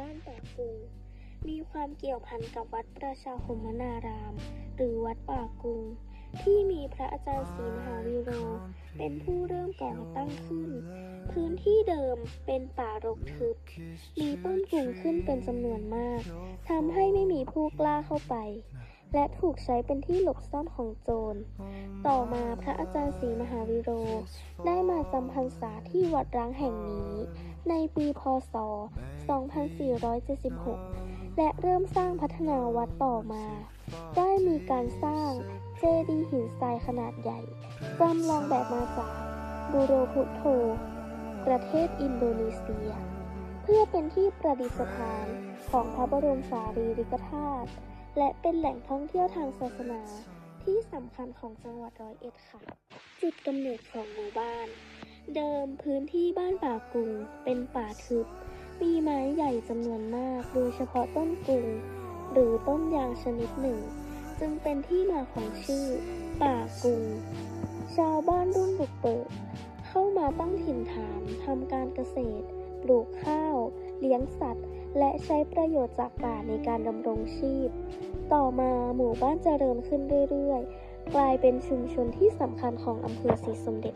บ้านปากุงมีความเกี่ยวพันกับวัดประชาคมนาราม หรือวัดป่ากุงที่มีพระอาจารย์ศรีมหาวิโร เป็นผู้เริ่มก่อตั้งขึ้น พื้นที่เดิมเป็นป่ารกทึบ มีต้นกุงขึ้นเป็นจำนวนมากทำให้ไม่มีผู้กล้าเข้าไป และถูกใช้เป็นที่หลบซ่อนของโจร ต่อมาพระอาจารย์ศรีมหาวิโร ได้มาจำพรรษาที่วัดร้างแห่งนี้ ในปีพศ 2476 และเริ่มสร้างพัฒนาวัดต่อมา ได้มีการสร้างเจดีย์หินทรายขนาดใหญ่จำลองแบบมาจากบูโรพุโธประเทศอินโดนีเซีย เพื่อเป็นที่ประดิษฐานของพระบรมสารีริกธาตุและเป็นแหล่งท่องเที่ยวทางศาสนาที่สำคัญของจังหวัดร้อยเอ็ดค่ะ จุดกำเนิดของหมู่บ้าน เดิมพื้นที่บ้านป่ากุงเป็นป่าทึบ มีไม้ใหญ่จำนวนมาก โดยเฉพาะต้นกุงหรือต้นยางชนิดหนึ่ง จึงเป็นที่มาของชื่อ ป่ากุง ชาวบ้านรุ่นบุกเบิกเข้ามาตั้งถิ่นฐานทำการเกษตร ปลูกข้าว เลี้ยงสัตว์ และใช้ประโยชน์จากป่าในการดำรงชีพ ต่อมาหมู่บ้านเจริญขึ้นเรื่อย ๆ กลายเป็นชุมชนที่สำคัญของอำเภอศรีสมเด็จ